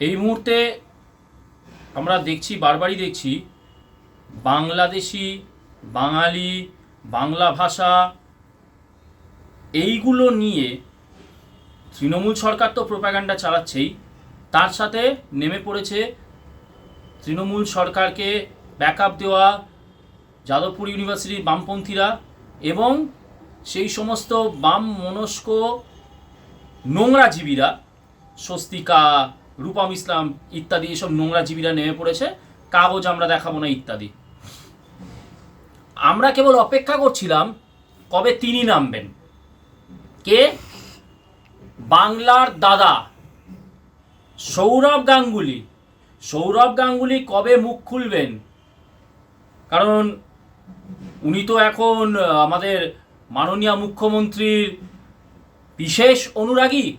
এই মুহূর্তে আমরা দেখছি, বারবারই দেখছি, বাংলাদেশি, বাঙালি, বাংলা ভাষা, এইগুলো নিয়ে তৃণমূল সরকার তো প্রোপাগান্ডা চালাচ্ছেই। তার সাথে নেমে পড়েছে তৃণমূল সরকারকে ব্যাকআপ দেওয়া যাদবপুর ইউনিভার্সিটির বামপন্থীরা এবং সেই সমস্ত বাম মনস্ক নোংরাজীবীরা, স্বস্তিকা রূপম ইসলাম ইত্যাদি এসব নোংরা জীবীরা নেমে পড়েছে, কাগজ আমরা দেখাবো না ইত্যাদি। আমরা কেবল অপেক্ষা করছিলাম কবে তিনি নামবেন। কে? বাংলার দাদা সৌরভ গাঙ্গুলি। সৌরভ গাঙ্গুলি কবে মুখ খুলবেন? কারণ উনি তো এখন আমাদের মাননীয় মুখ্যমন্ত্রীর বিশেষ অনুরাগী।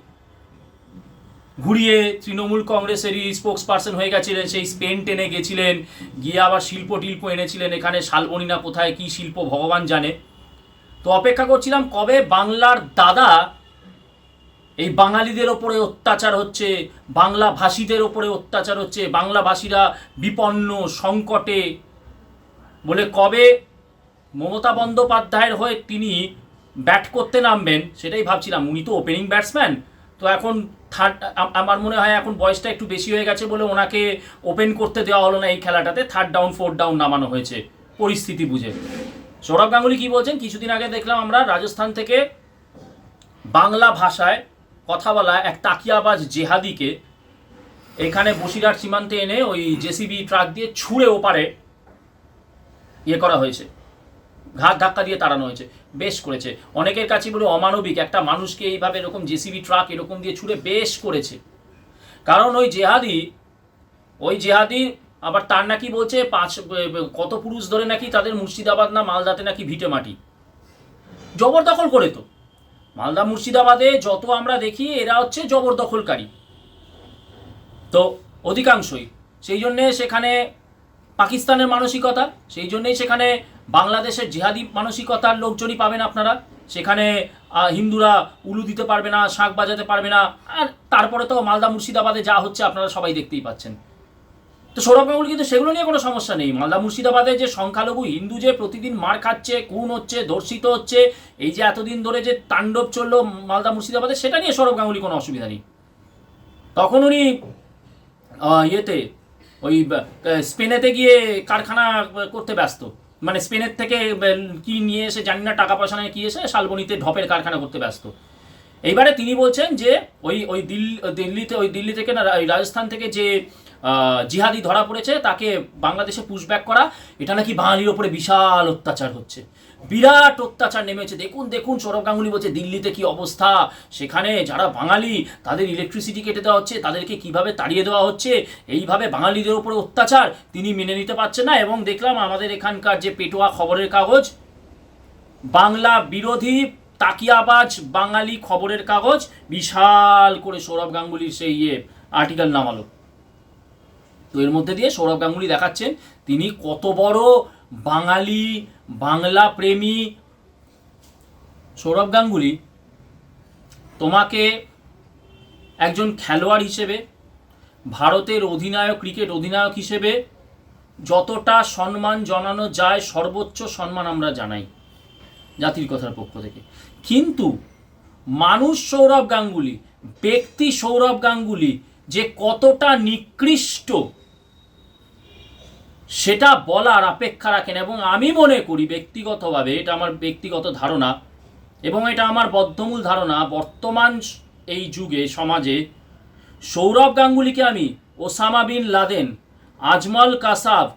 ঘুরিয়ে তৃণমূল কংগ্রেসেরই স্পোক্স পার্সন হয়ে গেছিলেন, সেই স্পেন টেনে গেছিলেন, গিয়ে আবার শিল্প টিল্প এনেছিলেন, এখানে শালবনিনা কোথায়, কি শিল্প ভগবান জানে। তো অপেক্ষা করছিলাম কবে বাংলার দাদা, এই বাঙালিদের ওপরে অত্যাচার হচ্ছে, বাংলা ভাষীদের ওপরে অত্যাচার হচ্ছে, বাংলা ভাষীরা বিপন্ন, সংকটে। বলে কবে মমতা বন্দ্যোপাধ্যায়ের হয়ে তিনি ব্যাট করতে নামবেন, সেটাই ভাবছিলাম, উনি তো ওপেনিং ব্যাটসম্যান তো এখন থার্ড আমার মনে হয় এখন বয়সটা একটু বেশি হয়ে গেছে বলে ওনাকে ওপেন করতে দেওয়া হলো না এই খেলাটাতে। থার্ড ডাউন ফোর্থ ডাউন নামানো হয়েছে পরিস্থিতি বুঝে। সৌরভ গাঙ্গুলি কি বলছেন? কিছুদিন আগে দেখলাম আমরা রাজস্থান থেকে বাংলা ভাষায় কথা বলা এক তাকিয়াবাজ জেহাদিকে এখানে বসিরহাট সীমান্তে এনে ওই জেসিবি ট্রাক দিয়ে ছুঁড়ে ওপারে ইয়ে করা হয়েছে। ঘাত ধাক্কা দিয়ে তাড়ানো হয়েছে, বেশ করেছে। অনেকের কাছে বলে অমানবিক, একটা মানুষকে এইভাবে এরকম জেসিবি ট্রাক এরকম দিয়ে ছুঁড়ে বেশ করেছে। কারণ ওই জেহাদি ওই জেহাদি আবার তার নাকি বলছে পাঁচ কত পুরুষ ধরে নাকি তাদের মুর্শিদাবাদ না মালদাতে নাকি ভিটে মাটি। জবরদখল করে তো। মালদা, মুর্শিদাবাদে যত আমরা দেখি, এরা হচ্ছে জবরদখলকারী। তো অধিকাংশই। সেই জন্যে সেখানে পাকিস্তানের মানসিকতা, সেই জন্যেই সেখানে বাংলাদেশের জিহাদি মানসিকতার লোকজনই পাবেন আপনারা। সেখানে হিন্দুরা উলু দিতে পারবে না, শাঁখ বাজাতে পারবে না। আর তারপরে তো মালদা মুর্শিদাবাদে যা হচ্ছে আপনারা সবাই দেখতেই পাচ্ছেন। তো সৌরভ গাঙ্গুলি কিন্তু সেগুলো নিয়ে কোনো সমস্যা নেই। মালদা মুর্শিদাবাদে যে সংখ্যালঘু হিন্দু যে প্রতিদিন মার খাচ্ছে, খুন হচ্ছে, ধর্ষিত হচ্ছে, এই যে এতদিন ধরে যে তাণ্ডব চলল মালদা মুর্শিদাবাদে, সেটা নিয়ে সৌরভ গাঙ্গুলি কোনো অসুবিধা নেই। তখন উনি ইয়েতে ওই স্পেনেতে গিয়ে কারখানা করতে ব্যস্ত। মানে স্পেনের থেকে কি নিয়ে এসে জানি না, টাকা পয়সা নিয়ে কি এসে শালবনিতে ঢপের কারখানা করতে ব্যস্ত। এইবারে তিনি বলছেন যে, ওই ওই দিল্লি দিল্লিতে, ওই দিল্লি থেকে না, রাজস্থান থেকে যে জিহাদি ধরা পড়েছে, তাকে বাংলাদেশে পুশব্যাক করা। এটা নাকি বাঙালির ওপরে বিশাল অত্যাচার হচ্ছে। বিরাট অত্যাচার নেমেছে। দেখুন দেখুন, সৌরভ গাঙ্গুলি বলছে, দিল্লিতে কি অবস্থা? সেখানে যারা বাঙালি, তাদের ইলেকট্রিসিটি কেটে দেওয়া হচ্ছে, তাদেরকে কীভাবে তাড়িয়ে দেওয়া হচ্ছে? এইভাবে বাঙালিদের উপরে অত্যাচার তিনি মেনে নিতে পারছেন না। এবং দেখলাম, আমাদের এখানকার যে পেটোয়া খবরের কাগজ, বাংলা বিরোধী তাকিয়াবাজ বাঙালি খবরের কাগজ, বিশাল করে সৌরভ গাঙ্গুলির সেই ইয়ে আর্টিকেল নামালো। তো এর মধ্যে দিয়ে সৌরভ গাঙ্গুলি দেখাচ্ছেন, তিনি কত বড় বাঙালি, বাংলা প্রেমী। সৌরভ গাঙ্গুলি তোমাকে একজন খেলোয়াড় হিসেবে, ভারতের অধিনায়ক, ক্রিকেট অধিনায়ক হিসেবে যতটা সম্মান জানানো যায়, সর্বোচ্চ সম্মান আমরা জানাই জাতির কথার পক্ষ থেকে। কিন্তু মানুষ সৌরভ গাঙ্গুলি, ব্যক্তি সৌরভ গাঙ্গুলি যে কতটা নিকৃষ্ট সেটা বলার অপেক্ষা রাখেন এবং আমি মনে করি ব্যক্তিগতভাবে এটা আমার ব্যক্তিগত ধারণা এবং এটা আমার বদ্ধমূল ধারণা, বর্তমান এই যুগে, সমাজে সৌরভ গাঙ্গুলিকে আমি, Osama bin Laden, Ajmal Kasab,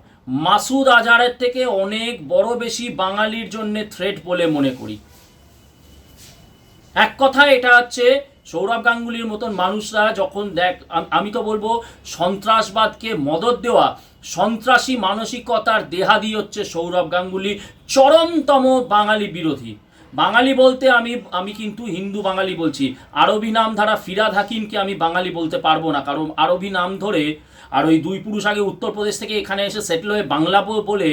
Masood আজারের থেকে অনেক বড় বেশি বাঙালির জন্য থ্রেট বলে মনে করি। এক কথা এটা হচ্ছে সৌরভ গাঙ্গুলির মতন মানুষরা যখন দেখ আমি তো বলব সন্ত্রাসবাদকে মদত দেওয়া সন্ত্রাসী মানসিকতার দেহাদি হচ্ছে সৌরভ গাঙ্গুলি, চরমতম বাঙালি বিরোধী। বাঙালি বলতে আমি আমি কিন্তু হিন্দু বাঙালি বলছি। আরবি নাম ধারা ফিরাদ হাকিমকে আমি বাঙালি বলতে পারব না, কারণ আরবি নাম ধরে আর ওই দুই পুরুষ আগে উত্তরপ্রদেশ থেকে এখানে এসে সেটেল হয়ে বাংলা বলে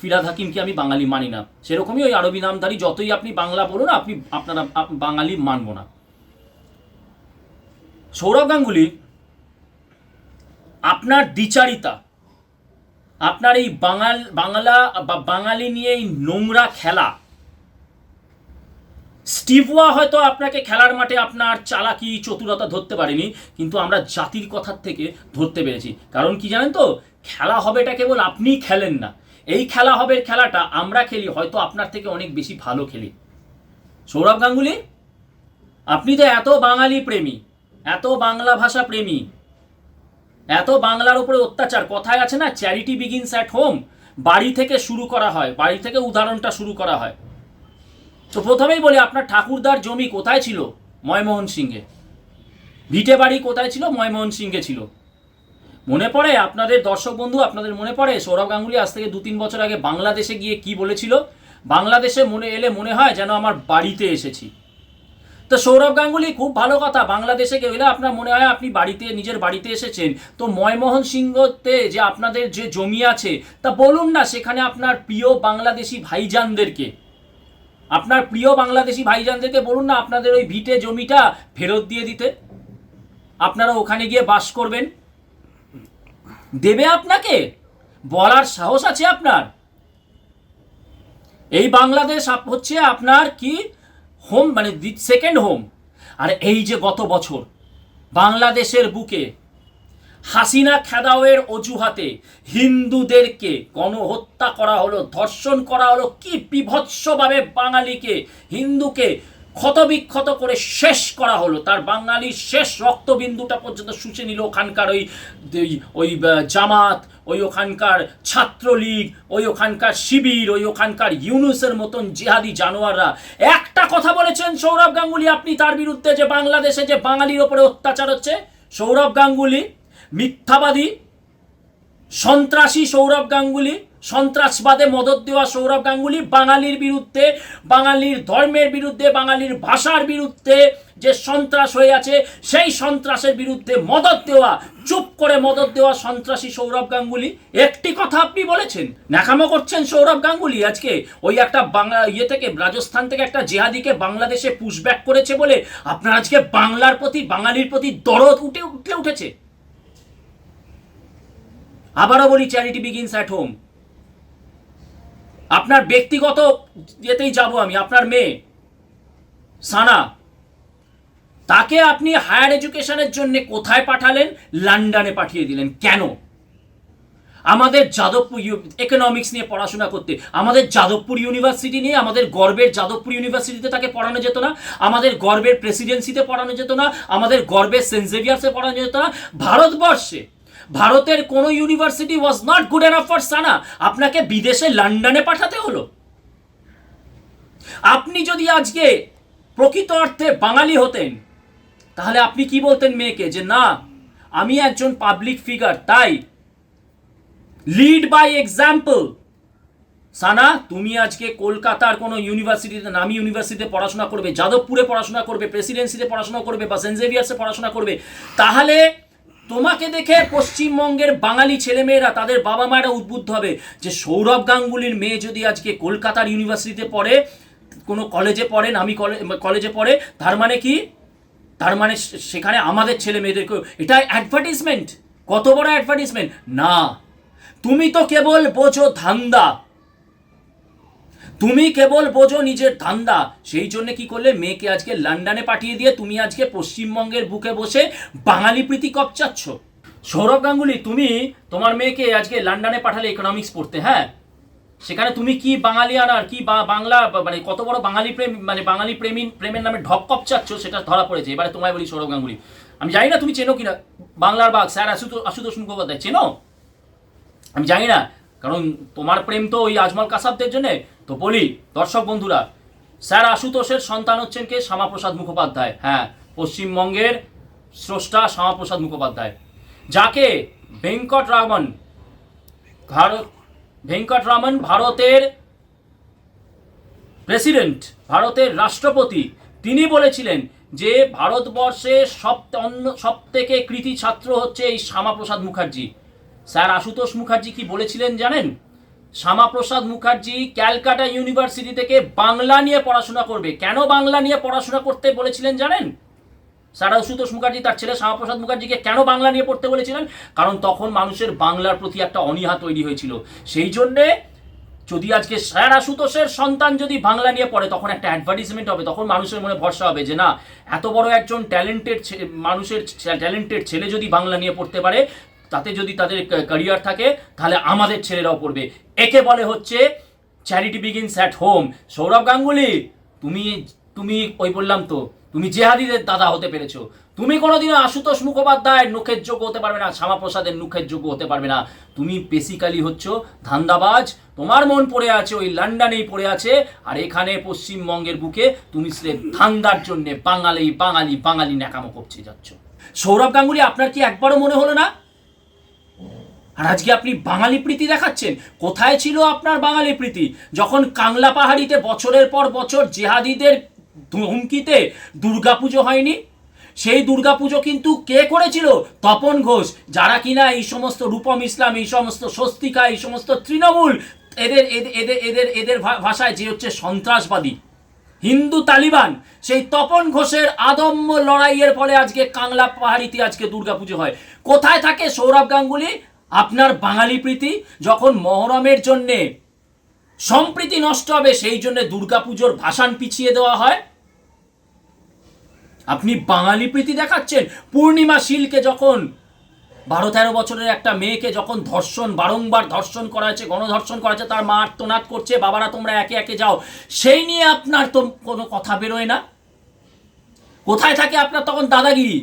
ফিরাদ হাকিমকে আমি বাঙালি মানি না। সেরকমই ওই আরবি নামধারী যতই আপনি বাংলা বলুন, আপনি আপনারা বাঙালি মানব না। সৌরভ গাঙ্গুলি, আপনার দ্বিচারিতা আপনার এই বাঙাল বাংলা বা বাঙালি নিয়ে এই নোংরা খেলা। স্টিভওয়া হয়তো আপনাকে খেলার মাঠে আপনার চালাকি, চতুরতা ধরতে পারেনি, কিন্তু আমরা জাতির কথার থেকে ধরতে পেরেছি। কারণ কি জানেন তো? খেলা হবে এটা কেবল আপনিই খেলেন না। এই খেলা হবে, খেলাটা আমরা খেলি, হয়তো আপনার থেকে অনেক বেশি ভালো খেলি। সৌরভ গাঙ্গুলি, আপনি তো এত বাঙালি প্রেমী, এত বাংলা ভাষা প্রেমী এত বাংলার উপরে অত্যাচার। কথায় আছে না চ্যারিটি বিগিনস অ্যাট হোম বাড়ি থেকে শুরু করা হয়, বাড়ি থেকে উদাহরণটা শুরু করা হয়। তো প্রথমেই বলি, আপনার ঠাকুরদার জমি কোথায় ছিল? ময়মোহন সিংহে ভিটে বাড়ি কোথায় ছিল? ময়মোহন সিংহে ছিল। মনে পড়ে আপনাদের দর্শক বন্ধু, আপনাদের মনে পড়ে সৌরভ গাঙ্গুলি আজ থেকে দু তিন বছর আগে বাংলাদেশে গিয়ে কি বলেছিল? বাংলাদেশে মনে, এলে মনে হয় যেন আমার বাড়িতে এসেছি। তো সৌরভ গাঙ্গুলি, খুব ভালো কথা। বাংলাদেশে গেলে আপনার মনে হয় আপনি বাড়িতে, নিজের বাড়িতে এসেছেন। তো ময়মোহন সিংহতে যে আপনাদের যে জমি আছে, তা বলুন না, সেখানে আপনার প্রিয় বাংলাদেশি ভাইজানদেরকে। আপনার প্রিয় বাংলাদেশি ভাইজানদেরকে বলুন না, আপনাদের ওই ভিটে জমিটা ফেরত দিয়ে দিতে। আপনারা ওখানে গিয়ে বাস করবেন। দেবে আপনাকে? বলার সাহস আছে আপনার? এই বাংলাদেশ হচ্ছে আপনার কি হোম মানে সেকেন্ড হোম আর এই যে গত বছর, বাংলাদেশের বুকে হাসিনা খেদাওয়ের অজুহাতে হিন্দুদেরকে গণহত্যা করা হলো, ধর্ষণ করা হলো, কি বিভৎসভাবে বাঙালিকে, হিন্দুকে ক্ষতবিক্ষত করে শেষ করা হলো। তার বাঙালির শেষ রক্তবিন্দুটা পর্যন্ত শুষে নিল ওখানকার ওই, ওই- জামাত, ওই ওখানকার ছাত্রলীগ, ওই ওখানকার শিবির, ওই ওখানকার ইউনুসের মতন জিহাদি জানোয়াররা। একটা কথা বলেছেন সৌরভ গাঙ্গুলি, আপনি তার বিরুদ্ধে যে বাংলাদেশে যে বাঙালির ওপরে অত্যাচার হচ্ছে, সৌরভ গাঙ্গুলি, মিথ্যাবাদী, সন্ত্রাসী সৌরভ গাঙ্গুলি সন্ত্রাসবাদে মদত দেওয়া সৌরভ গাঙ্গুলি বাঙালির বিরুদ্ধে, বাঙালির ধর্মের বিরুদ্ধে, বাঙালির ভাষার বিরুদ্ধে যে সন্ত্রাস হয়ে আছে, সেই সন্ত্রাসের বিরুদ্ধে মদত দেওয়া, চুপ করে মদত দেওয়া সন্ত্রাসী সৌরভ গাঙ্গুলি। একটি কথা আপনি বলেছেন, ন্যাকামো করছেন সৌরভ গাঙ্গুলি আজকে। ওই একটা বাংলা ইয়ে থেকে, রাজস্থান থেকে একটা জেহাদিকে বাংলাদেশে পুশব্যাক করেছে বলে আপনার আজকে বাংলার প্রতি, বাঙালির প্রতি দরদ উঠে উঠে উঠেছে। আবারও বলি চ্যারিটি বিগিনস অ্যাট হোম আপনার ব্যক্তিগত যেতেই যাব আমি, আপনার মেয়ে, সানা। তাকে আপনি হায়ার এডুকেশনের জন্য কোথায় পাঠালেন? লন্ডনে পাঠিয়ে দিলেন। কেন? আমাদের যাদবপুর ইকোনমিক্স নিয়ে পড়াশোনা করতে, আমাদের যাদবপুর ইউনিভার্সিটি নিয়ে, আমাদের গর্বের যাদবপুর ইউনিভার্সিটিতে তাকে পড়ানো যেত না, আমাদের গর্বের প্রেসিডেন্সিতে পড়ানো যেত না, আমাদের গর্বের সেন্ট জেভিয়ার্সে পড়ানো যেত না, ভারতবর্ষে ভারতের কোনো university was not good enough for Sana আপনাকে বিদেশে লন্ডনে পাঠাতে হলো। আপনি যদি আজকে প্রকৃত অর্থে বাঙালি হতেন, তাহলে আপনি কি বলতেন মেয়েকে? যে না, আমি একজন পাবলিক ফিগার তাই লিড বাই এক্সাম্পল সানা, তুমি আজকে কলকাতার কোনো ইউনিভার্সিটিতে নামি ইউনিভার্সিটিতে পড়াশোনা করবে, যাদবপুরে পড়াশোনা করবে প্রেসিডেন্সিতে পড়াশোনা করবে, বা সেন্ট জেভিয়ার্সে পড়াশোনা করবে, তাহলে তোমাকে দেখে পশ্চিমবঙ্গের বাঙালি ছেলেমেয়েরা তাদের বাবা মায়েরা উদ্বুদ্ধ হবে যে সৌরভ গাঙ্গুলির মেয়ে যদি আজকে কলকাতার ইউনিভার্সিটিতে পড়ে, কোনো কলেজে পড়ে নামি কলেজে পড়ে, তার মানে কি? তার মানে সেখানে আমাদের ছেলে মেয়েদেরকে, এটা অ্যাডভার্টিসমেন্ট কত বড় অ্যাডভার্টিসমেন্ট না। তুমি তো কেবল বোঝো ধান্দা। তুমি কেবল বোঝো নিজের ধান্দা। সেই জন্য কি করলে? মেয়েকে আজকে লন্ডনে পাঠিয়ে দিয়ে তুমি আজকে পশ্চিমবঙ্গের বুকে বসে বাঙালি প্রীতি কপচাচ্ছ। সৌরভ গাঙ্গুলি, তুমি তোমার মেয়েকে আজকে লন্ডনে পাঠালে ইকোনমিক্স পড়তে হ্যাঁ? সেখানে তুমি কি বাঙালি আনার কি বাংলা মানে কত বড় বাঙালি প্রেম মানে বাঙালি প্রেমী, প্রেমের নামে ঢপ কপচাচ্ছ সেটা ধরা পড়েছে। এবারে তোমায় বলি সৌরভ গাঙ্গুলি, আমি জানি না তুমি চেনো কিনা বাংলার বাঘ, স্যার আশুতোষ আশুতোষ মুখোপাধ্যায়, চেনো? আমি জানি না। কারণ তোমার প্রেম তো ওই আজমল কাসাবদের জন্য। তো বলি, দর্শক বন্ধুরা, স্যার আশুতোষের সন্তান হচ্ছেন কে? শ্যামাপ্রসাদ মুখোপাধ্যায়। হ্যাঁ পশ্চিমবঙ্গের স্রষ্টা শ্যামাপ্রসাদ মুখোপাধ্যায়। যাকে ভেঙ্কট রামন, ভারত, ভেঙ্কট রামন ভারতের প্রেসিডেন্ট, ভারতের রাষ্ট্রপতি, তিনি বলেছিলেন যে ভারতবর্ষে সব অন্য সব থেকে কৃতি ছাত্র হচ্ছে এই শ্যামাপ্রসাদ মুখার্জি। স্যার আশুতোষ মুখার্জি কি বলেছিলেন জানেন? শ্যামাপ্রসাদ মুখার্জি ক্যালকাটা ইউনিভার্সিটি থেকে বাংলা নিয়ে পড়াশোনা করবে। কেন বাংলা নিয়ে পড়াশোনা করতে বলেছিলেন জানেন? স্যার আশুতোষ মুখার্জি তার ছেলে শ্যামাপ্রসাদ মুখার্জিকে কেন বাংলা নিয়ে পড়তে বলেছিলেন? কারণ তখন মানুষের বাংলার প্রতি একটা অনীহা তৈরি হয়েছিল। সেই জন্যে যদি আজকে স্যার আশুতোষের সন্তান যদি বাংলা নিয়ে পড়ে, তখন একটা অ্যাডভার্টিসমেন্ট হবে। তখন মানুষের মনে ভরসা হবে যে না, এত বড় একজন ট্যালেন্টেড মানুষের ট্যালেন্টেড ছেলে যদি বাংলা নিয়ে পড়তে পারে তাতে যদি তাদের ক্যারিয়ার থাকে, তাহলে আমাদের ছেলেরাও পড়বে। একে বলে হচ্ছে charity begins at home Sourav Ganguly, তুমি তুমি ওই বললাম তো, তুমি জেহাদিদের দাদা হতে পেরেছ। তুমি কোনোদিনও আশুতোষ মুখোপাধ্যায়ের মুখের যোগ্য হতে পারবে না, শ্যামাপ্রসাদের মুখের যোগ্য হতে পারবে না। তুমি বেসিক্যালি হচ্ছ ধান্দাবাজ। তোমার মন পড়ে আছে, ওই লন্ডনেই পড়ে আছে। আর এখানে পশ্চিমবঙ্গের বুকে তুমি সে ধান্দার জন্যে বাঙালি বাঙালি বাঙালি ন্যাকামো করছে যাচ্ছ। সৌরভ গাঙ্গুলি, আপনার কি একবারও মনে হলো না? আর আজকে আপনি বাঙালি প্রীতি দেখাচ্ছেন। কোথায় ছিল আপনার বাঙালি প্রীতি? যখন কাংলা পাহাড়িতে বছরের পর বছর জেহাদিদের হুমকিতে দুর্গাপুজো হয়নি, সেই দুর্গাপুজো কিন্তু কে করেছিল? তপন ঘোষ, যারা কিনা এই সমস্ত রূপম ইসলাম, এই সমস্ত স্বস্তিকা, এই সমস্ত তৃণমূল, এদের এদের এদের এদের ভাষায় যে হচ্ছে সন্ত্রাসবাদী, হিন্দু তালিবান, সেই তপন ঘোষের আদম্য লড়াইয়ের ফলে আজকে কাংলা পাহাড়িতে আজকে দুর্গাপুজো হয়। কোথায় থাকে সৌরভ গাঙ্গুলি? আপনার বাঙালি প্রীতি যখন মহরমের জন্যে সম্প্রীতি নষ্ট হবে, সেই জন্য দুর্গাপুজোর ভাসান পিছিয়ে দেওয়া হয়। আপনি বাঙালি প্রীতি দেখাচ্ছেন। পূর্ণিমা শীলকে যখন বারো তেরো বছরের একটা মেয়েকে যখন ধর্ষণ, বারংবার ধর্ষণ করা হয়েছে, গণধর্ষণ করা হয়েছে, তার মা আর্তনাদ করছে, বাবারা তোমরা একে একে যাও, সেই নিয়ে আপনার তো কোনো কথা বেরোয় না। কোথায় থাকে আপনার তখন দাদাগিরি?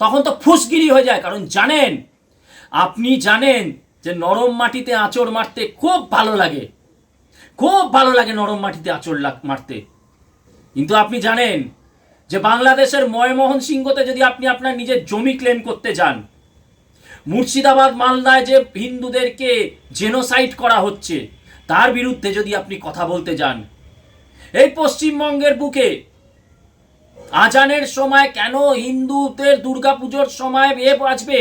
তখন তো ফুসগিরি হয়ে যায়, কারণ জানেন আপনি জানেন যে নরম মাটিতে আঁচড় মারতে খুব ভালো লাগে। খুব ভালো লাগে নরম মাটিতে আঁচড় মারতে। কিন্তু আপনি জানেন যে বাংলাদেশের ময়মোহন সিংহতে যদি আপনি আপনার নিজের জমি ক্লেম করতে যান, মুর্শিদাবাদ, মালদায় যে হিন্দুদেরকে জেনোসাইড করা হচ্ছে, তার বিরুদ্ধে যদি আপনি কথা বলতে যান, এই পশ্চিমবঙ্গের বুকে আজানের সময় কেন হিন্দুদের দুর্গাপুজোর সময় এ বাজবে?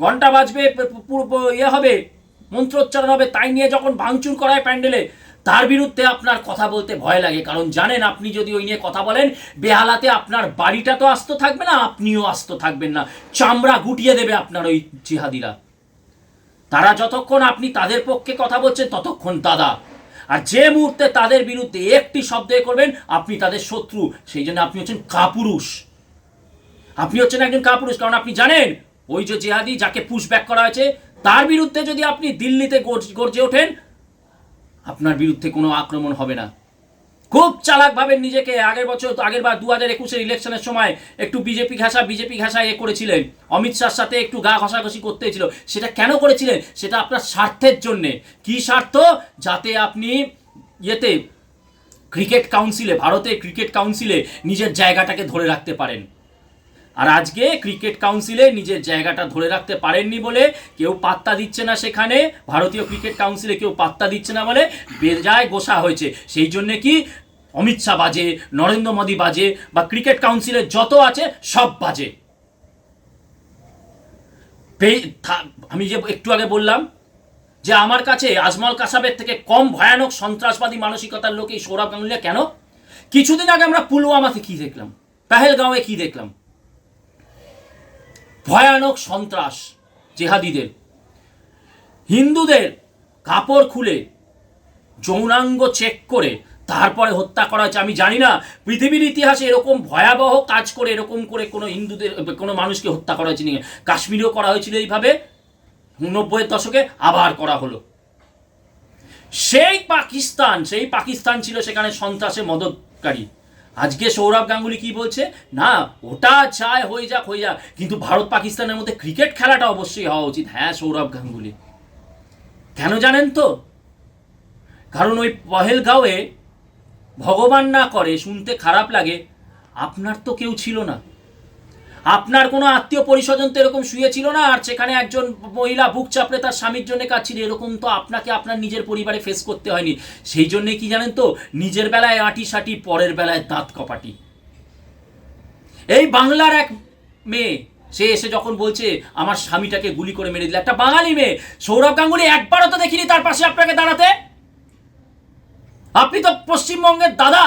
ঘণ্টা বাজবে ইয়ে হবে, মন্ত্রোচ্চারণ হবে, তাই নিয়ে যখন ভাঙচুর করায় প্যান্ডেলে, তার বিরুদ্ধে আপনার কথা বলতে ভয় লাগে, কারণ জানেন আপনি যদি ওই নিয়ে কথা বলেন, বেহালাতে আপনার বাড়িটা তো আস্ত থাকবে না, আপনিও আস্ত থাকবেন না, চামড়া গুটিয়ে দেবে আপনার ওই জিহাদিরা। তারা যতক্ষণ আপনি তাদের পক্ষে কথা বলছেন, ততক্ষণ দাদা। আর যে মুহূর্তে তাদের বিরুদ্ধে একটি শব্দ করবেন, আপনি তাদের শত্রু, সেই জন্য আপনি হচ্ছেন কাপুরুষ। আপনি হচ্ছেন একজন কাপুরুষ, কারণ আপনি জানেন ওই যে জেহাদি যাকে পুশব্যাক করা হয়েছে, তার বিরুদ্ধে যদি আপনি দিল্লিতে গর্জে ওঠেন, আপনার বিরুদ্ধে কোনো আক্রমণ হবে না। খুব চালাকভাবে নিজেকে আগের বছর, আগের বার দু হাজার একুশের ইলেকশনের সময় একটু বিজেপি ঘাসা বিজেপি ঘাসা এ করেছিলেন। অমিত শাহর সাথে একটু গা ঘষাঘষি করতে হয়েছিল সেটা কেন করেছিলেন? সেটা আপনার স্বার্থের জন্যে। কি স্বার্থ? যাতে আপনি ইয়েতে ক্রিকেট কাউন্সিলে ভারতের ক্রিকেট কাউন্সিলে নিজের জায়গাটাকে ধরে রাখতে পারেন। আর আজকে ক্রিকেট কাউন্সিলে নিজের জায়গাটা ধরে রাখতে পারেননি বলে কেউ পাত্তা দিচ্ছে না সেখানে। ভারতীয় ক্রিকেট কাউন্সিলে কেউ পাত্তা দিচ্ছে না বলে বেজায় গোসা হয়েছে। সেই জন্য কি অমিত শাহ বাজে, নরেন্দ্র মোদী বাজে, বা ক্রিকেট কাউন্সিলে যত আছে সব বাজে। আমি যে একটু আগে বললাম যে আমার কাছে আজমল কাসাবের থেকে কম ভয়ানক সন্ত্রাসবাদী মানসিকতার লোক এই সৌরভ গাঙ্গুলিয়া কেন? কিছুদিন আগে আমরা পুলওয়ামাতে কি দেখলাম? পেহেলগাঁওয়ে কি দেখলাম? ভয়ানক সন্ত্রাস জেহাদিদের। হিন্দুদের কাপড় খুলে, যৌনাঙ্গ চেক করে, তারপরে হত্যা করা হয়েছে। আমি জানি না, পৃথিবীর ইতিহাসে এরকম ভয়াবহ কাজ করে, এরকম করে কোনো হিন্দুদের, কোনো মানুষকে হত্যা করা হয়েছে কাশ্মীরেও করা হয়েছিল এইভাবে নব্বইয়ের দশকে আবার করা হলো। সেই পাকিস্তান সেই পাকিস্তান ছিল সেখানে সন্ত্রাসে মদতকারী। আজকে সৌরভ গাঙ্গুলি কি বলছে? না, ওটা চায় হয়ে যাক হয়ে যাক। কিন্তু ভারত পাকিস্তানের মধ্যে ক্রিকেট খেলাটা অবশ্যই হওয়া উচিত। হ্যাঁ সৌরভ গাঙ্গুলি। কেন জানেন তো? কারণ ওই পহেলগাঁওয়ে ভগবান না করে, শুনতে খারাপ লাগে। আপনার তো কেউ ছিল না। আপনার কোনো আত্মীয় পরিস্বজন তো এরকম শুয়েছিল না, আর সেখানে একজন মহিলা বুক চাপড়ে তার স্বামীর জন্য কাঁদছিল, এরকম তো আপনাকে আপনার নিজের পরিবারে ফেস করতে হয়নি। সেই জন্যে কি জানেন তো, নিজের বেলায় আঁটি সাটি পরের বেলায় দাঁত কপাটি। এই বাংলার এক মেয়ে, সে এসে যখন বলছে, আমার স্বামীটাকে গুলি করে মেরে দিল। একটা বাঙালি মেয়ে, সৌরভ গাঙ্গুলি একবারও তো দেখিনি তার পাশে আপনাকে দাঁড়াতে। আপনি তো পশ্চিমবঙ্গের দাদা,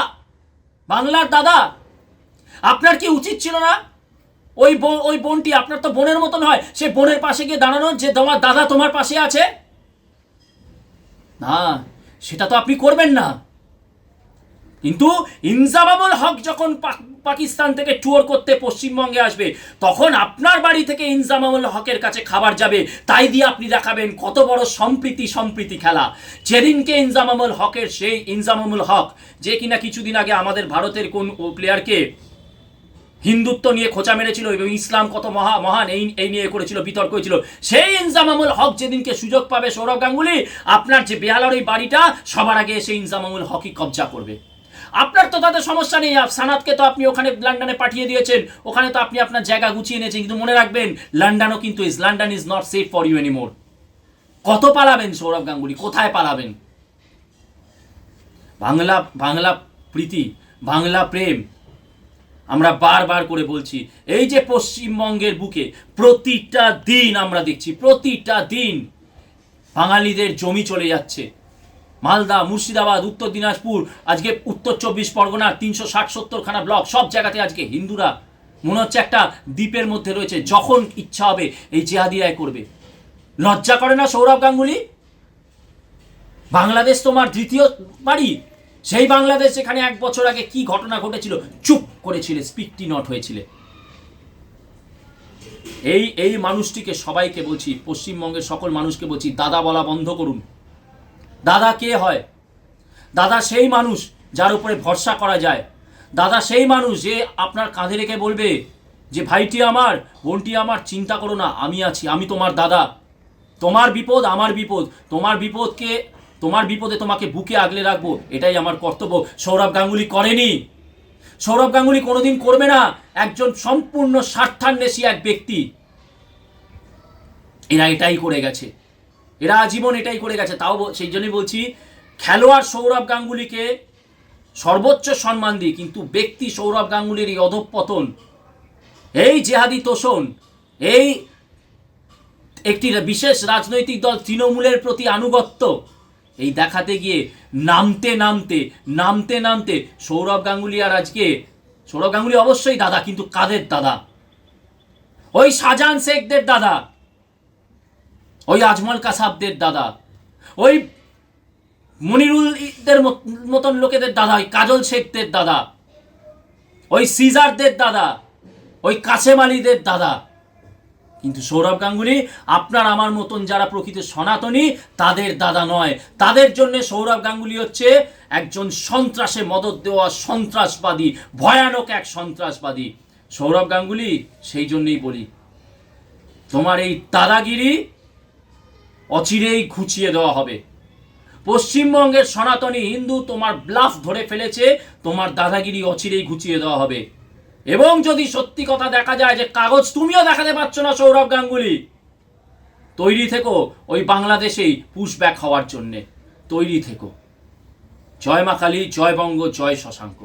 বাংলার দাদা। আপনার কি উচিত ছিল না ওই বোন- ওই বোনটি আপনার তো বোনের মতন হয়। সে বোনের পাশে গিয়ে দাঁড়ানোর যে তোমার দাদা তোমার পাশে আছে? না, সেটা তো আপনি করবেন না। কিন্তু ইনজামামুল হক যখন পাক- পাকিস্তান থেকে ট্যুর করতে পশ্চিমবঙ্গে আসবে, তখন আপনার বাড়ি থেকে ইনজামামুল হকের কাছে খাবার যাবে। তাই দিয়ে আপনি দেখাবেন কত বড় সম্প্রীতি সম্প্রীতি খেলা। যেদিনকে ইনজামামুল হকের সেই ইনজামামুল হক, যে কিনা কিছুদিন আগে আমাদের ভারতের কোন প্লেয়ারকে হিন্দুত্ব নিয়ে খোঁচা মেরেছিল এবং ইসলাম কত মহা মহান, এই এই নিয়ে করেছিল, বিতর্ক হয়েছিল। সেই ইনজামামুল হক যেদিনকে সুযোগ পাবে সৌরভ গাঙ্গুলি, আপনার যে বেহালার ওই বাড়িটা, সবার আগে সেই ইনজামামুল হকই কবজা করবে। আপনার তো তাদের সমস্যা নেই সানাতকে তো আপনি ওখানে লন্ডনে পাঠিয়ে দিয়েছেন, ওখানে তো আপনি আপনার জায়গা গুছিয়ে নিয়েছেন কিন্তু মনে রাখবেন, লন্ডনও কিন্তু is London is not safe for you anymore কত পালাবেন সৌরভ গাঙ্গুলি, কোথায় পালাবেন? বাংলা বাংলা প্রীতি, বাংলা প্রেম আমরা বারবার করে বলছি, এই যে পশ্চিমবঙ্গের বুকে প্রতিটা দিন আমরা দেখছি, প্রতিটা দিন বাঙালিদের জমি চলে যাচ্ছে। মালদা, মুর্শিদাবাদ, উত্তর দিনাজপুর, আজকে উত্তর চব্বিশ পরগনার তিনশো ষাট সত্তরখানা ব্লক, সব জায়গাতে আজকে হিন্দুরা। মনে হচ্ছে একটা দ্বীপের মধ্যে রয়েছে, যখন ইচ্ছা হবে এই জেহাদিরায় করবে। লজ্জা করে না সৌরভ গাঙ্গুলি? বাংলাদেশ তোমার দ্বিতীয় বাড়ি? সেই বাংলাদেশ যেখানে এক বছর আগে কি ঘটনা ঘটেছিল? চুপ করেছিলে স্পিকটি নট হয়েছিলে। এই এই মানুষটিকে সবাইকে বলছি, পশ্চিমবঙ্গের সকল মানুষকে বলছি, দাদা বলা বন্ধ করুন। দাদা কে হয়? দাদা সেই মানুষ যার উপরে ভরসা করা যায়। দাদা সেই মানুষ যে আপনার কাঁধে রেখে বলবে যে, ভাইটি আমার, বোনটি আমার, চিন্তা করো না, আমি আছি, আমি তোমার দাদা। তোমার বিপদ আমার বিপদ, তোমার বিপদকে, তোমার বিপদে তোমাকে বুকে আগলে রাখব, এটাই আমার কর্তব্য। সৌরভ গাঙ্গুলি করেনি। সৌরভ গাঙ্গুলি কোনোদিন করবে না। একজন সম্পূর্ণ স্বার্থান্বেষী এক ব্যক্তি। এরা এটাই করে গেছে। এরা আজীবন এটাই করে গেছে। তাও সেই জন্যই বলছি, খেলোয়াড় সৌরভ গাঙ্গুলিকে সর্বোচ্চ সম্মান দিই, কিন্তু ব্যক্তি সৌরভ গাঙ্গুলির এই অধঃপতন, এই জেহাদি তোষণ, এই একটি বিশেষ রাজনৈতিক দল তৃণমূলের প্রতি আনুগত্য এই দেখাতে গিয়ে নামতে নামতে নামতে নামতে সৌরভ গাঙ্গুলি আর আজকে, সৌরভ গাঙ্গুলি অবশ্যই দাদা, কিন্তু কাদের দাদা? ওই শাহজাহান শেখদের দাদা। ওই আজমল কাসাবদের দাদা। ওই মনিরুলদের মত- মতন লোকেদের দাদা, ওই কাজল শেখদের দাদা। ওই সিজারদের দাদা। ওই কাছেম আলীদের দাদা। কিন্তু সৌরভ গাঙ্গুলি, আপনার আমার মতন যারা প্রকৃত সনাতনী, তাদের দাদা নয়। তাদের জন্য সৌরভ গাঙ্গুলি হচ্ছে একজন সন্ত্রাসে মদত দেওয়া সন্ত্রাসবাদী, ভয়ানক এক সন্ত্রাসবাদী। সৌরভ গাঙ্গুলি, সেই জন্যই বলি, তোমার এই দাদাগিরি অচিরেই ঘুচিয়ে দেওয়া হবে। পশ্চিমবঙ্গের সনাতনী হিন্দু তোমার ব্লাফ ধরে ফেলেছে, তোমার দাদাগিরি অচিরেই ঘুচিয়ে দেওয়া হবে। এবং যদি সত্যি কথা দেখা যায় যে কাগজ তুমিও দেখাতে পারছ না, সৌরভ গাঙ্গুলি, তৈরি থেকো ওই বাংলাদেশেই পুশব্যাক হওয়ার জন্যে। তৈরি থেকো। জয় মা কালী, জয় বঙ্গ, জয় শশাঙ্ক।